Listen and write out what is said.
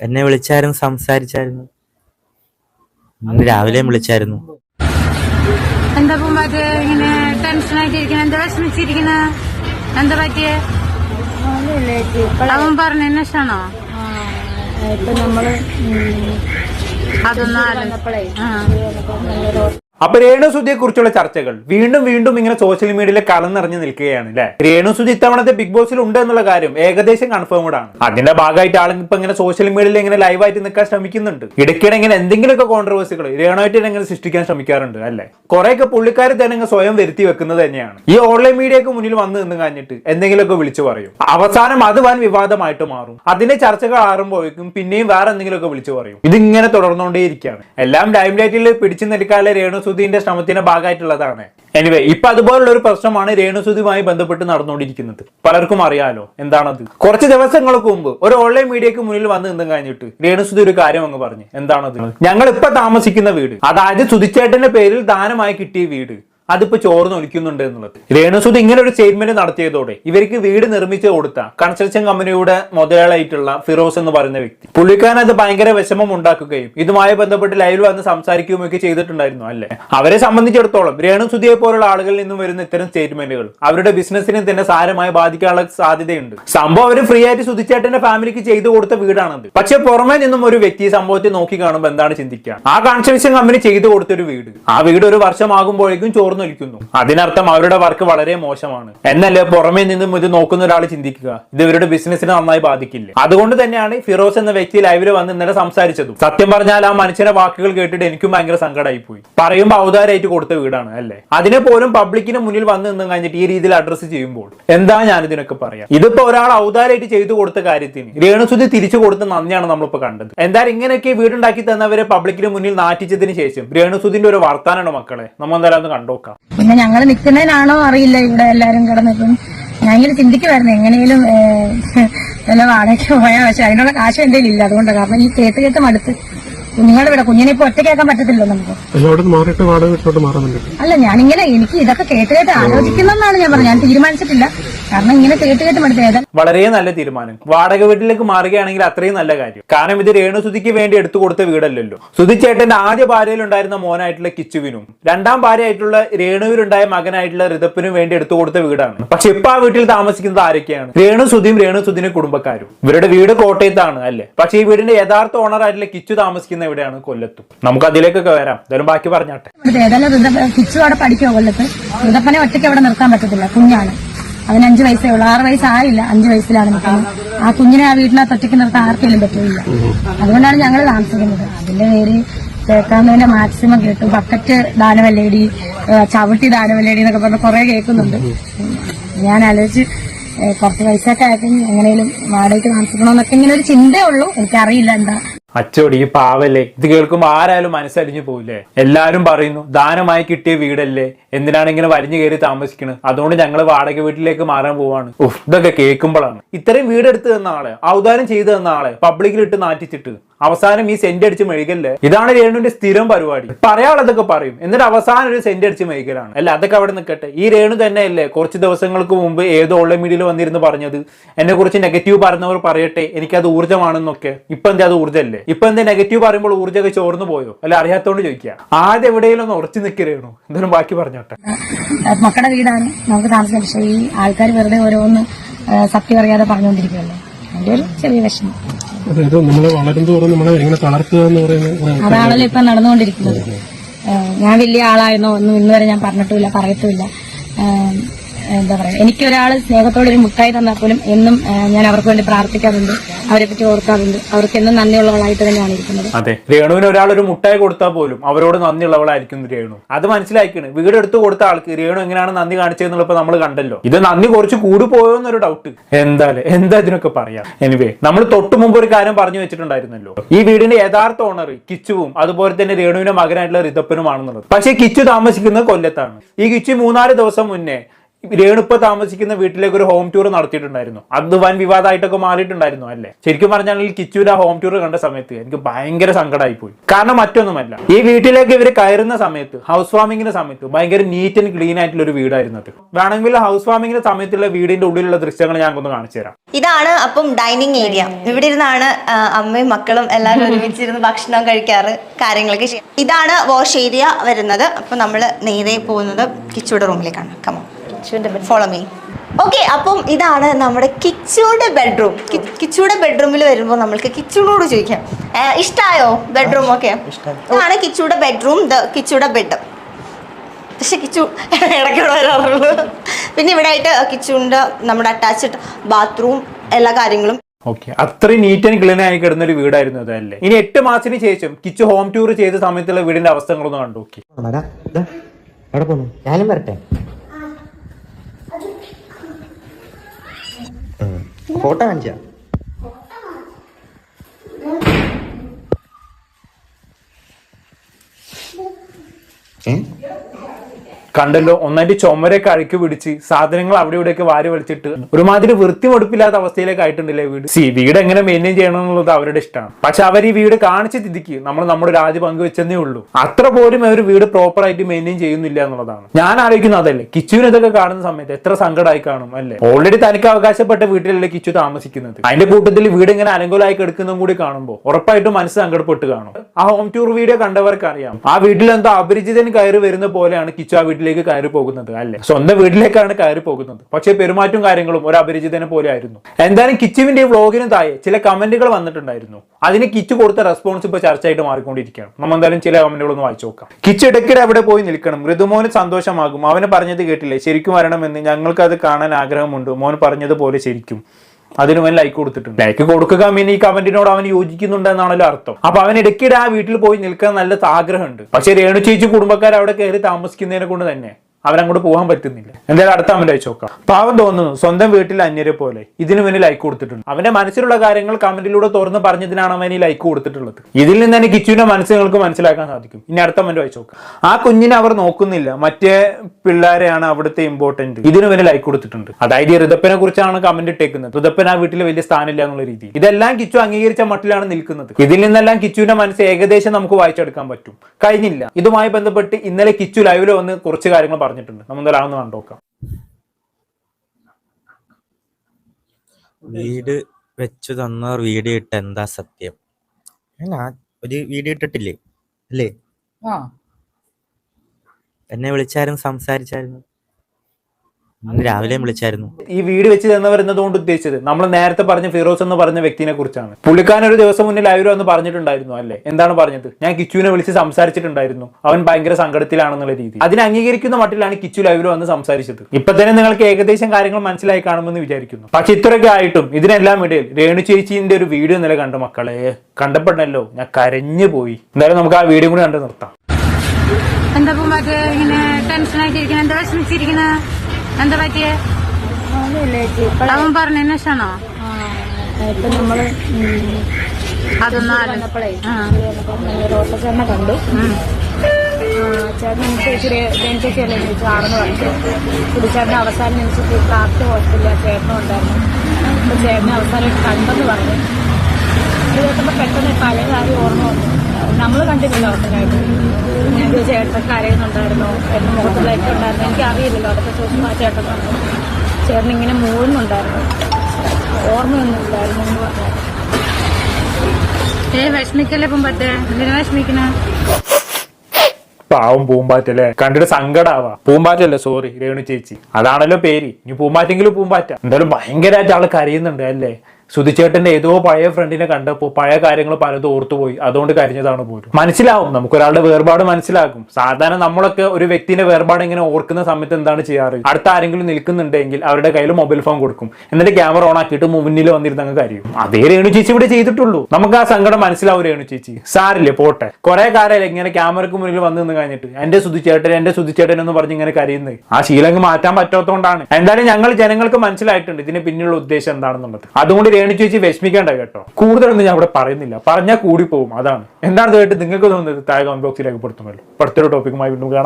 എന്നെ വിളിച്ചായിരുന്നു സംസാരിച്ചായിരുന്നു. ഇന്ന് രാവിലെ വിളിച്ചായിരുന്നു. എന്താ പൂമ്പാറ്റ്? ഇങ്ങനെ ടെൻഷൻ ആയിട്ടിരിക്കണ? എന്താ വിഷമിച്ചിരിക്കണ? എന്താ പറ്റിയേ? അവൻ പറഞ്ഞ നമ്മൾ അതൊന്നും ആലോചിച്ചപ്പോഴേ ആ. അപ്പൊ രേണുസുതിയെ കുറിച്ചുള്ള ചർച്ചകൾ വീണ്ടും വീണ്ടും ഇങ്ങനെ സോഷ്യൽ മീഡിയയിൽ കലർന്നിറങ്ങി നിൽക്കുകയാണ് അല്ലെ രേണുസുതി ഇത്തവണത്തെ ബിഗ് ബോസിൽ ഉണ്ട് എന്നുള്ള കാര്യം ഏകദേശം കൺഫേംഡ് ആണ്. അതിന്റെ ഭാഗമായിട്ട് ആളുകൾ ഇപ്പൊ ഇങ്ങനെ സോഷ്യൽ മീഡിയയിൽ ഇങ്ങനെ ലൈവായിട്ട് നിൽക്കാൻ ശ്രമിക്കുന്നുണ്ട്. ഇടയ്ക്കിടെ ഇങ്ങനെ എന്തെങ്കിലുമൊക്കെ കോൺട്രവേഴ്സികൾ രേണുവായിട്ട് ഇങ്ങനെ സൃഷ്ടിക്കാൻ ശ്രമിക്കാറുണ്ട് അല്ലെ? കുറെയൊക്കെ പുള്ളിക്കാർ തന്നെ സ്വയം വരുത്തി വെക്കുന്നത് തന്നെയാണ്. ഈ ഓൺലൈൻ മീഡിയക്ക് മുന്നിൽ വന്ന് നിന്ന് കഴിഞ്ഞിട്ട് എന്തെങ്കിലുമൊക്കെ വിളിച്ചു പറയും. അവസാനം അത് വൻ വിവാദമായിട്ട് മാറും. അതിന്റെ ചർച്ചകൾ ആറുമ്പോഴേക്കും പിന്നെയും വേറെ എന്തെങ്കിലുമൊക്കെ വിളിച്ചു പറയും. ഇതിങ്ങനെ തുടർന്നുകൊണ്ടേയിരിക്കുകയാണ്. എല്ലാം ടൈം ലൈറ്റിൽ പിടിച്ചു നിൽക്കാനുള്ള രേണുസുതിന്റെ ശ്രമത്തിന്റെ ഭാഗമായിട്ടുള്ളതാണ്. എനിവേ ഇപ്പൊ അതുപോലുള്ള ഒരു പ്രശ്നമാണ് രേണുസുതിയുമായി ബന്ധപ്പെട്ട് നടന്നുകൊണ്ടിരിക്കുന്നത്. പലർക്കും അറിയാലോ എന്താണത്? കുറച്ച് ദിവസങ്ങൾക്ക് മുമ്പ് ഒരു ഓൺലൈൻ മീഡിയക്ക് മുന്നിൽ വന്ന് നിന്നും കഴിഞ്ഞിട്ട് രേണുസുതി ഒരു കാര്യം അങ്ങ് പറഞ്ഞു. എന്താണത്? ഞങ്ങൾ ഇപ്പൊ താമസിക്കുന്ന വീട് അതായത് സുതിച്ചേട്ടന്റെ പേരിൽ ദാനമായി കിട്ടിയ വീട്. അതിപ്പോ ചോർന്ന് ഒലിക്കുന്നുണ്ട് എന്നുള്ളത്. രേണുസുദ് ഇങ്ങനെ ഒരു സ്റ്റേറ്റ്മെന്റ് നടത്തിയതോടെ ഇവർക്ക് വീട് നിർമ്മിച്ചു കൊടുത്ത കൺസ്ട്രക്ഷൻ കമ്പനിയുടെ മുതലാളിയായിട്ടുള്ള ഫിറോസ് എന്ന് പറയുന്ന വ്യക്തി. പുള്ളിക്കാരൻ അത് ഭയങ്കര വിഷമം ഉണ്ടാക്കുകയും ഇതുമായി ബന്ധപ്പെട്ട് ലൈവിൽ വന്ന് സംസാരിക്കുകയും ഒക്കെ ചെയ്തിട്ടുണ്ടായിരുന്നു അല്ലേ? അവരെ സംബന്ധിച്ചിടത്തോളം രേണുസുദിയെ പോലുള്ള ആളുകളിൽ നിന്നും വരുന്ന ഇത്തരം സ്റ്റേറ്റ്മെന്റുകൾ അവരുടെ ബിസിനസിനെ തന്നെ സാരമായി ബാധിക്കാനുള്ള സാധ്യതയുണ്ട്. സംഭവം അവർ ഫ്രീ ആയിട്ട് സുധിച്ചേട്ടന്റെ ഫാമിലിക്ക് ചെയ്തു കൊടുത്ത വീടാണത്. പക്ഷെ പുറമെ നിന്നും ഒരു വ്യക്തി സംഭവത്തെ നോക്കി കാണുമ്പോൾ എന്താണ് ചിന്തിക്കുക? ആ കൺസ്ട്രക്ഷൻ കമ്പനി ചെയ്തു കൊടുത്തൊരു വീട്. ആ വീട് ഒരു വർഷമാകുമ്പോഴേക്കും ചോർന്നൊലിക്കുന്നു അതിനർത്ഥം അവരുടെ വർക്ക് വളരെ മോശമാണ്. എന്നല്ലേ പുറമേ നിന്നും ഇത് നോക്കുന്ന ഒരാൾ ചിന്തിക്കുക. ഇത് ഇവരുടെ ബിസിനസിനെ നന്നായി ബാധിക്കില്ല? അതുകൊണ്ട് തന്നെയാണ് ഫിറോസ് എന്ന വ്യക്തി ലൈവിൽ വന്ന് ഇന്നലെ സംസാരിച്ചതും. സത്യം പറഞ്ഞാൽ ആ മനുഷ്യന്റെ വാക്കുകൾ കേട്ടിട്ട് എനിക്കും ഭയങ്കര സങ്കടമായി പോയി പറയുമ്പോൾ ഔദാരായിട്ട് കൊടുത്ത വീടാണ് അല്ലേ? അതിനെ പോലും പബ്ലിക്കിന് മുന്നിൽ വന്ന് നിന്ന് കഴിഞ്ഞിട്ട് ഈ രീതിയിൽ അഡ്രസ്സ് ചെയ്യുമ്പോൾ എന്താ ഞാൻ ഇതിനൊക്കെ പറയാം? ഇതിപ്പോ ഒരാൾ ഔദാരായിട്ട് ചെയ്തു കൊടുത്ത കാര്യത്തിന് രേണുസുതി തിരിച്ചു കൊടുത്ത നന്ദിയാണ് നമ്മളിപ്പോ കണ്ടത്. എന്തായാലും ഇങ്ങനെയൊക്കെ വീടുണ്ടാക്കി തന്നവരെ പബ്ലിക്കിന് മുന്നിൽ നാറ്റിച്ചതിന് ശേഷം രേണുസുതിന്റെ ഒരു വർത്താനാണ് മക്കളെ. നമ്മൾ എന്തായാലും ഒന്ന് കണ്ടോക്കാം പിന്നെ ഞങ്ങൾ നിൽക്കുന്നതിനാണോ അറിയില്ല ഇവിടെ എല്ലാരും കിടന്നിട്ടും. ഞാൻ ഇങ്ങനെ ചിന്തിക്കുമായിരുന്നു എങ്ങനെയും വല്ല വാടകയ്ക്ക് പോയാൽ പക്ഷെ അതിനുള്ള കാശ് എന്റെ ഇല്ല അതുകൊണ്ട് കാരണം ഈ കേട്ട് കേട്ട് മടുത്ത്. കുഞ്ഞുങ്ങളുടെ ഇവിടെ കുഞ്ഞിനെ ഇപ്പൊ ഒറ്റയ്ക്കാക്കാൻ നമുക്ക്. മാറിയിട്ട് വാടക വീട്ടിലോട്ട് മാറാൻ അല്ല ഞാനിങ്ങനെ എനിക്ക് ഇതൊക്കെ കേട്ട് കേട്ട് ആലോചിക്കുന്നെന്നാണ് ഞാൻ പറഞ്ഞത്. ഞാൻ തീരുമാനിച്ചിട്ടില്ല. കാരണം ഇങ്ങനെ കേട്ട് കേട്ട് മടുത്ത് വളരെ നല്ല തീരുമാനം. വാടക വീട്ടിലേക്ക് മാറുകയാണെങ്കിൽ അത്രയും നല്ല കാര്യം. കാരണം ഇത് രേണുസുതിക്ക് വേണ്ടി എടുത്തു കൊടുത്ത വീടല്ലല്ലോ. സുധി ചേട്ടന്റെ ആദ്യ ഭാര്യയിലുണ്ടായിരുന്ന മോനായിട്ടുള്ള കിച്ചുവിനും രണ്ടാം ഭാര്യയായിട്ടുള്ള രേണുവിലുണ്ടായ മകനായിട്ടുള്ള ഋതപ്പിനും വേണ്ടി എടുത്തു കൊടുത്ത വീടാണ്. പക്ഷെ ഇപ്പൊ ആ വീട്ടിൽ താമസിക്കുന്നത് ആരൊക്കെയാണ്? രേണു സുധിയും രേണു സുധിന്റെ കുടുംബക്കാരും. ഇവരുടെ വീട് കോട്ടയത്താണ് അല്ലേ? പക്ഷെ ഈ വീടിന്റെ യഥാർത്ഥ ഓണർ ആയിട്ടുള്ള കിച്ചു താമസിക്കുന്ന എവിടെയാണ്? കൊല്ലത്തും. നമുക്ക് അതിലേക്കൊക്കെ വരാം. എന്തായാലും ബാക്കി പറഞ്ഞാട്ടെ. ഏതായാലും കിച്ചു അവിടെ പഠിക്കുക കൊല്ലത്ത്. ഋതപ്പനെ ഒറ്റയ്ക്ക് അവിടെ നിർത്താൻ പറ്റത്തില്ല. കുഞ്ഞാണ്. അതിന് അഞ്ചു വയസ്സേ ഉള്ളൂ ആറ് വയസ്സായില്ല. അഞ്ചു വയസ്സിലാണ് നിൽക്കുന്നത്. ആ കുഞ്ഞിനെ ആ വീട്ടിനകത്ത് ഒറ്റയ്ക്ക് നിർത്താൻ ആർക്കെങ്കിലും പറ്റില്ല. അതുകൊണ്ടാണ് ഞങ്ങൾ താമസിക്കുന്നത്. അതിന്റെ പേര് കേൾക്കാവുന്നതിന്റെ മാക്സിമം കേട്ടു. ബക്കറ്റ് ദാനവല്ലേടി ചവിട്ടി ദാനവല്ലേടി എന്നൊക്കെ പറഞ്ഞ് കുറെ കേൾക്കുന്നുണ്ട്. ഞാൻ ആലോചിച്ച് കുറച്ച് പൈസ ഒക്കെ ആയിട്ട് എങ്ങനെയും വാടകയ്ക്ക് താമസിക്കണമെന്നൊക്കെ ഇങ്ങനെ ഒരു ചിന്തയുള്ളൂ. എനിക്കറിയില്ല എന്താ അച്ചോടി ഈ പാവല്ലേ? ഇത് കേൾക്കുമ്പോൾ ആരായാലും മനസ്സലിഞ്ഞു പോവില്ലേ? എല്ലാവരും പറയുന്നു ദാനമായി കിട്ടിയ വീടല്ലേ? എന്തിനാണ് ഇങ്ങനെ വലിഞ്ഞു കയറി താമസിക്കുന്നത് അതുകൊണ്ട് ഞങ്ങൾ വാടക വീട്ടിലേക്ക് മാറാൻ പോവാണ്. ഇതൊക്കെ കേൾക്കുമ്പോഴാണ്. ഇത്രയും വീടെടുത്ത് തന്ന ആളെ ഔദാനം ചെയ്തു തന്ന ആളെ പബ്ലിക്കിൽ ഇട്ട് നാറ്റിച്ചിട്ട് അവസാനം ഈ സെന്റ് അടിച്ച് മെഴുകല്ലേ? ഇതാണ് രേണുവിന്റെ സ്ഥിരം പരിപാടി. പറയാനുള്ളതൊക്കെ പറയും. എന്നിട്ട് അവസാനം ഒരു സെന്റ് അടിച്ച് മെഴുകലാണ്. അല്ല അതൊക്കെ അവിടെ നിൽക്കട്ടെ. ഈ രേണു തന്നെയല്ലേ കുറച്ച് ദിവസങ്ങൾക്ക് മുമ്പ് ഏതോ ഓൺലൈൻ മീഡിയയിൽ വന്നിരുന്ന് പറഞ്ഞത്. എന്നെ കുറിച്ച് നെഗറ്റീവ് പറഞ്ഞവർ പറയട്ടെ എനിക്കത് ഊർജമാണെന്നൊക്കെ. ഇപ്പൊ എന്താ അത് ഊർജമല്ലേ ഇപ്പൊ എന്താ നെഗറ്റീവ് പറയുമ്പോൾ ഊർജമൊക്കെ ചോർന്നു പോയോ? അല്ല അറിയാത്തോണ്ട് ചോദിക്കുക ആദ്യം എവിടെയെങ്കിലും ഒന്ന് ഉറച്ചു നിൽക്കരുന്നു എന്തായാലും ബാക്കി പറഞ്ഞോട്ടെ. മക്കളുടെ വീടാണ്. നമുക്ക് താമസിക്കാൻ പക്ഷേ ഈ ആൾക്കാർ വെറുതെ ഓരോന്ന് സത്യം അറിയാതെ പറഞ്ഞുകൊണ്ടിരിക്കുകയല്ലേ? അതിന്റെ ഒരു ചെറിയ വിഷമം. അതായത് നമ്മൾ നമ്മളെ എങ്ങനെ തളർത്തുക എന്ന് പറയുന്നത് അതാണല്ലോ ഇപ്പൊ നടന്നുകൊണ്ടിരിക്കുന്നത്. ഞാൻ വലിയ ആളായിരുന്നോ? ഒന്നും ഇന്ന് വരെ ഞാൻ പറഞ്ഞിട്ടില്ല പറയത്തുമില്ല. എന്താ പറയാ എനിക്കൊരാൾ സ്നേഹത്തോടെ ഒരു മുട്ടായി തന്നാൽ പോലും എന്നും ഞാൻ അവർക്ക് വേണ്ടി പ്രാർത്ഥിക്കാറുണ്ട് അവരെ പറ്റി ഓർക്കാറുണ്ട്. അവർക്ക് എന്നും നന്ദിയുള്ളവളായിട്ട് തന്നെയാണ് ഇരിക്കുന്നത്. അതെ. രേണുവിന് ഒരാൾ ഒരു മുട്ടായി കൊടുത്താൽ പോലും അവരോട് നന്ദിയുള്ളവളായിരിക്കും രേണു. അത് മനസ്സിലാക്കിയാണ് വീട് എടുത്തു കൊടുത്ത ആൾക്ക് രേണു എങ്ങനെയാണ് നന്ദി കാണിച്ചതെന്നുള്ളപ്പോ നമ്മൾ കണ്ടല്ലോ. ഇത് നന്ദി കുറച്ച് കൂടി പോയോ എന്നൊരു ഡൗട്ട് എന്തായാലും എന്താ ഇതിനൊക്കെ പറയാം? എനിവേ നമ്മൾ തൊട്ടു മുമ്പ് ഒരു കാര്യം പറഞ്ഞു വെച്ചിട്ടുണ്ടായിരുന്നല്ലോ. ഈ വീടിന്റെ യഥാർത്ഥ ഓണർ കിച്ചുവും അതുപോലെ തന്നെ രേണുവിന്റെ മകനായിട്ടുള്ള ഋതപ്പനുമാണെന്നുള്ളത് പക്ഷേ കിച്ചു താമസിക്കുന്നത് കൊല്ലത്താണ്. ഈ കിച്ചു മൂന്നാൽ ദിവസം മുന്നേ രേണുപ്പ താമസിക്കുന്ന വീട്ടിലേക്ക് ഒരു ഹോം ടൂർ നടത്തിയിട്ടുണ്ടായിരുന്നു. അത് വൻ വിവാദമായിട്ടൊക്കെ മാറിയിട്ടുണ്ടായിരുന്നു അല്ലേ? ശരിക്കും പറഞ്ഞാൽ കിച്ചുവിന്റെ ആ ഹോം ടൂർ കണ്ട സമയത്ത് എനിക്ക് ഭയങ്കര സങ്കടമായി പോയി കാരണം മറ്റൊന്നുമല്ല ഈ വീട്ടിലേക്ക് ഇവർ കയറുന്ന സമയത്ത് ഹൗസ് വാമിങ്ങിന്റെ സമയത്ത് ഭയങ്കര നീറ്റ് ആൻഡ് ക്ലീൻ ആയിട്ടുള്ള ഒരു വീടായിരുന്നു അത്. വേണമെങ്കിൽ ഹൗസ് വാമിങ്ങിന്റെ സമയത്തുള്ള വീടിന്റെ ഉള്ളിലുള്ള ദൃശ്യങ്ങൾ ഞാൻ ഒന്ന് കാണിച്ചു തരാം. ഇതാണ് അപ്പം ഡൈനിങ് ഏരിയ ഇവിടെ ഇരുന്നാണ് അമ്മയും മക്കളും എല്ലാവരും ഒരുമിച്ചിരുന്ന് ഭക്ഷണം കഴിക്കാറ് കാര്യങ്ങളൊക്കെ ചെയ്യും. ഇതാണ് വാഷ് ഏരിയ വരുന്നത്. അപ്പൊ നമ്മൾ നേരെ പോകുന്നത് കിച്ചുടെ റൂമിലേക്കാണ് come on follow me okay അപ്പം ഇതാണ് നമ്മുടെ കിച്ചുവിന്റെ ബെഡ്റൂം കിച്ചുയുടെ ബെഡ്റൂമിൽ വരുമ്പോൾ നമ്മൾക്ക് കിച്ചുനോട് ചോദിക്കാം. ഇഷ്ടമായോ ഇഷ്ടായോ ബെഡ്റൂം ഒക്കെ? ഇതാണ് കിച്ചുടെ ബെഡ്റൂം ദ കിച്ചുയുടെ ബെഡ് പക്ഷെ കിച്ചു ഇടയ്ക്കൂടെ വരാറുള്ളൂ. പിന്നെ ഇവിടെ ആയിട്ട് കിച്ചുവിന്റെ നമ്മുടെ അറ്റാച്ച്ഡ് ബാത്റൂം എല്ലാ കാര്യങ്ങളും. ഓക്കെ അത്രയും നീറ്റ് ആൻഡ് ക്ലീൻ ആയി കിടന്ന ഒരു വീടായിരുന്നു അതല്ലേ? ഇനി എട്ട് മാസത്തിന് ശേഷം കിച്ചു ഹോം ടൂർ ചെയ്ത സമയത്തുള്ള വീടിന്റെ അവസ്ഥകളൊന്നും കണ്ടു ഓക്കെ ഞാനും വരട്ടെ. ഫോട്ടോ കാണിച്ചാ ഏ കണ്ടല്ലോ ഒന്നായിട്ട് ചുമരൊക്കെ അഴുക്കി പിടിച്ച് സാധനങ്ങൾ അവിടെ ഇവിടെയൊക്കെ വാരി വലിച്ചിട്ട് ഒരുമാതിരി വൃത്തി മുടുപ്പില്ലാത്ത അവസ്ഥയിലേക്ക് ആയിട്ടുണ്ടല്ലേ വീട്? സി വീട് എങ്ങനെ മെയിന്റെയിൻ ചെയ്യണം എന്നുള്ളത് അവരുടെ ഇഷ്ടമാണ്. പക്ഷെ അവർ ഈ വീട് കാണിച്ച് തിരിക്ക്. നമ്മൾ നമ്മുടെ ഒരു ആദ്യ പങ്കുവെച്ചതേ ഉള്ളൂ. അത്ര പോലും അവർ വീട് പ്രോപ്പർ ആയിട്ട് മെയിന്റെയിൻ ചെയ്യുന്നില്ല എന്നുള്ളതാണ്. ഞാൻ ആലോചിക്കുന്നത് അതല്ലേ കിച്ചുവിന് ഇതൊക്കെ കാണുന്ന സമയത്ത് എത്ര സങ്കടമായി കാണും അല്ലേ? ഓൾറെഡി തനിക്ക് അവകാശപ്പെട്ട വീട്ടിലല്ലേ കിച്ചു താമസിക്കുന്നത്. അതിന്റെ കൂട്ടത്തിൽ വീട് ഇങ്ങനെ അലങ്കോലായി കിടക്കുന്നതും കൂടി കാണുമ്പോൾ ഉറപ്പായിട്ടും മനസ്സ് സങ്കടപ്പെട്ട് കാണും. ആ ഹോം ടൂർ വീഡിയോ കണ്ടവർക്ക് അറിയാം ആ വീട്ടിൽ എന്തോ അപരിചിതൻ കയറി വരുന്ന പോലെയാണ് കിച്ചു ആ വീട്ടിലേക്ക് കയറി പോകുന്നത് അല്ലേ? സ്വന്തം വീട്ടിലേക്കാണ് കയറി പോകുന്നത്. പക്ഷേ പെരുമാറ്റവും കാര്യങ്ങളും ഒരു അപരിചിതനെ പോലെ ആയിരുന്നു. എന്തായാലും കിച്ചുവിന്റെ വ്ളോഗിന് താഴെ ചില കമന്റുകൾ വന്നിട്ടുണ്ടായിരുന്നു. അതിന് കിച്ചു കൊടുത്ത റെസ്പോൺസ് ഇപ്പൊ ചർച്ചയായിട്ട് മാറിക്കൊണ്ടിരിക്കുകയാണ്. നമ്മൾ എന്തായാലും ചില കമന്റുകൾ ഒന്ന് വായിച്ചു നോക്കാം. കിച്ചു ഇടയ്ക്കിടെ അവിടെ പോയി നിൽക്കണം. മൃദുമോന് സന്തോഷമാകും. അവന് പറഞ്ഞത് കേട്ടില്ലേ? ശരിക്കും വരണമെന്ന് ഞങ്ങൾക്ക് അത് കാണാൻ ആഗ്രഹമുണ്ട്. മോൻ പറഞ്ഞതുപോലെ ശരിക്കും. അതിന് അവൻ ലൈക്ക് കൊടുത്തിട്ടുണ്ട്. ലൈക്ക് കൊടുക്കുക മീൻ ഈ കമന്റിനോട് അവൻ യോജിക്കുന്നുണ്ട് എന്നാണല്ലോ അർത്ഥം. അപ്പൊ അവൻ ഇടയ്ക്കിടെ ആ വീട്ടിൽ പോയി നിൽക്കാൻ നല്ല ആഗ്രഹമുണ്ട്. പക്ഷെ രേണു ചേച്ചി കുടുംബക്കാർ അവിടെ കയറി താമസിക്കുന്നതിനെ കൊണ്ട് തന്നെ. അവൻ അങ്ങോട്ട് പോകാൻ പറ്റുന്നില്ല. എന്തായാലും അടുത്ത അവൻ അയച്ചു നോക്കാം പാവം തോന്നുന്നു സ്വന്തം വീട്ടിൽ അന്യരെ പോലെ. ഇതിനു മുന്നിൽ ലൈക്ക് കൊടുത്തിട്ടുണ്ട്. അവന്റെ മനസ്സിലുള്ള കാര്യങ്ങൾ കമന്റിലൂടെ തുറന്ന് പറഞ്ഞതിനാണ് അവൻ ഈ ലൈക്ക് കൊടുത്തിട്ടുള്ളത്. ഇതിൽ നിന്ന് തന്നെ കിച്ചുവിന്റെ മനസ്സ് നിങ്ങൾക്ക് മനസ്സിലാക്കാൻ സാധിക്കും. ഇനി അടുത്ത അവൻ അയച്ചു നോക്കാം ആ കുഞ്ഞിനെ അവർ നോക്കുന്നില്ല. മറ്റേ പിള്ളേരെയാണ് അവിടുത്തെ ഇമ്പോർട്ടന്റ് ഇതിനു മുന്നിൽ ലൈക്ക് കൊടുത്തിട്ടുണ്ട്. അതായത് ഋതപ്പനെ കുറിച്ചാണ് കമന്റ് ഇട്ടേക്കുന്നത്. ഋതപ്പൻ ആ വീട്ടിൽ വലിയ സ്ഥാനമില്ല എന്നുള്ള രീതി ഇതെല്ലാം കിച്ചു അംഗീകരിച്ച മട്ടിലാണ് നിൽക്കുന്നത്. ഇതിൽ നിന്നെല്ലാം കിച്ചുവിന്റെ മനസ്സ് ഏകദേശം നമുക്ക് വായിച്ചെടുക്കാൻ പറ്റും. കഴിഞ്ഞില്ല. ഇതുമായി ബന്ധപ്പെട്ട് ഇന്നലെ കിച്ചു ലൈവിൽ വന്ന് കുറച്ച് കാര്യങ്ങൾ പറഞ്ഞിട്ടുണ്ട്. നമ്മൾ എന്തായാലും അതൊന്ന് കണ്ടോക്കാം വീട് വെച്ചു തന്നവർ വീഡിയോ ഇട്ട എന്താ സത്യം? അല്ല ഒരു വീഡിയോ ഇട്ടിട്ടില്ലേ? അല്ലേ? എന്നെ വിളിച്ചായിരുന്നു സംസാരിച്ചായിരുന്നു ഇന്ന് രാവിലെ വിളിച്ചായിരുന്നു. ഈ വീട് വെച്ച് തന്നവർ എന്നതുകൊണ്ട് ഉദ്ദേശിച്ചത്? നമ്മൾ നേരത്തെ പറഞ്ഞ ഫിറോസ് എന്ന് പറഞ്ഞ വ്യക്തിനെ കുറിച്ചാണ്. പുള്ളിക്കാരൻ ഒരു ദിവസം മുന്നേ ലൈവിൽ വന്ന് പറഞ്ഞിട്ടുണ്ടായിരുന്നു അല്ലേ? എന്താണ് പറഞ്ഞത്? ഞാൻ കിച്ചുവിനെ വിളിച്ച് സംസാരിച്ചിട്ടുണ്ടായിരുന്നു. അവൻ ഭയങ്കര സങ്കടത്തിലാണെന്നുള്ള രീതി. അതിനെ അംഗീകരിക്കുന്ന മട്ടിലാണ് കിച്ചു ലൈവിൽ വന്ന് സംസാരിച്ചത്. ഇപ്പൊ തന്നെ നിങ്ങൾക്ക് ഏകദേശം കാര്യങ്ങൾ മനസ്സിലായി കാണുമെന്ന് വിചാരിക്കുന്നു. പക്ഷെ ഇത്രയൊക്കെ ആയിട്ടും ഇതിനെല്ലാം ഇടയിൽ രേണു ചേച്ചിന്റെ ഒരു വീഡിയോ ഇന്നലെ കണ്ടു മക്കളെ. കണ്ടപ്പെടണല്ലോ ഞാൻ കരഞ്ഞു പോയി. എന്തായാലും നമുക്ക് ആ വീഡിയോ കൂടി കണ്ടു നിർത്താം. എന്താ പൂമ്പാറ്റ് ഇങ്ങനെ ടെൻഷനായിട്ടിരിക്കണ എന്താ വിഷമിച്ചിരിക്കണ? എന്താ പറ്റിയേ? അവൻ ഇപ്പൊ നമ്മൾ ആ. റോട്ടച്ചേട്ടനെ കണ്ടു. ചേട്ടൻ ഇച്ചിരി ചോദിച്ചു ആണെന്ന് പറഞ്ഞു അവസാനം കാർത്ത് ഹോസ്പിറ്റലിൽ ചേട്ടനും ഉണ്ടായിരുന്നു. അപ്പൊ ചേട്ടനെ അവസാനം കണ്ടെന്ന് പറഞ്ഞു. ഇത് കേട്ടപ്പോൾ പെട്ടെന്ന് പല കാര്യം ഓർമ്മ വന്നു. നമ്മൾ കണ്ടിട്ടില്ല അവസാനമായിട്ട്. ഞാൻ ചോദിച്ചു ചേട്ടൻ കരയുന്നുണ്ടായിരുന്നോ ചേട്ടൻ മുഖത്തുള്ളതൊക്കെ ഉണ്ടായിരുന്നു? എനിക്ക് അറിയില്ലല്ലോ അതൊക്കെ ചോദിച്ചു ആ ചേട്ടൻ ചേട്ടൻ ഇങ്ങനെ മൂഴുന്നുണ്ടായിരുന്നു ഓർമ്മയൊന്നും ഇല്ലായിരുന്നു എന്ന് പറഞ്ഞു ഏ വിഷമിക്കല്ലേ പൂമ്പാറ്റ്? എന്തിനാ വിഷമിക്കണ? പാവം പൂമ്പാറ്റ അല്ലേ? കണ്ടിട്ട് സങ്കടാവാ. പൂമ്പാറ്റല്ലേ സോറി രേണു ചേച്ചി. അതാണല്ലോ പേര്. ഇനി പൂമ്പാറ്റെങ്കിലും പൂമ്പാറ്റ. എന്തായാലും ഭയങ്കരമായിട്ട് ആൾ കരയുന്നുണ്ട് അല്ലേ? സുധിച്ചേട്ടന്റെ ഏതോ പഴയ ഫ്രണ്ടിനെ കണ്ടപ്പോൾ പഴയ കാര്യങ്ങൾ പലതും ഓർത്തുപോയി. അതുകൊണ്ട് കരഞ്ഞതാണ് പോലും മനസ്സിലാവും നമുക്കൊരാളുടെ വേർപാട് മനസ്സിലാകും. സാധാരണ നമ്മളൊക്കെ ഒരു വ്യക്തിന്റെ വേർപാട് ഇങ്ങനെ ഓർക്കുന്ന സമയത്ത് എന്താണ് ചെയ്യാറ്? അടുത്ത ആരെങ്കിലും നിൽക്കുന്നുണ്ടെങ്കിൽ അവരുടെ കയ്യിൽ മൊബൈൽ ഫോൺ കൊടുക്കും. എന്നിട്ട് ക്യാമറ ഓൺ ആക്കിയിട്ട് മുന്നിൽ വന്നിരുന്ന അങ്ങ് അതേ രേണു ചേച്ചി ഇവിടെ ചെയ്തിട്ടുള്ളൂ. നമുക്ക് ആ സങ്കടം മനസ്സിലാവും രേണു ചേച്ചി. സാരില്ലേ പോട്ടെ. കുറെ കാലം ഇങ്ങനെ ക്യാമറക്ക് മുന്നിൽ വന്നു നിന്ന് കഴിഞ്ഞിട്ട്. എന്റെ സുധിച്ചേട്ടൻ എന്റെ സുധിച്ചേട്ടൻ എന്ന് പറഞ്ഞ് ഇങ്ങനെ കരയുന്നത് ആ ശീലങ്ങ് മാറ്റാൻ പറ്റാത്തതുകൊണ്ടാണ്. എന്തായാലും ഞങ്ങൾ ജനങ്ങൾക്ക് മനസ്സിലായിട്ടുണ്ട് ഇതിന് പിന്നിലുള്ള ഉദ്ദേശം എന്താണെന്നുള്ളത്. അതുകൊണ്ട് രേണു ചേച്ചി വിഷമിക്കേണ്ട കേട്ടോ. കൂടുതലൊന്നും ഞാൻ ഇവിടെ പറയുന്നില്ല. പറഞ്ഞാൽ കൂടി പോകും അതാണ്. എന്താണ് കേട്ട് നിങ്ങൾക്ക് തോന്നുന്നത് താഴെ കമന്റ് പൊടുത്തുമല്ലോ. രേഖപ്പെടുത്തുമല്ലോ അടുത്തൊരു ടോപ്പിക്കുമായി വീണ്ടും കാണാം.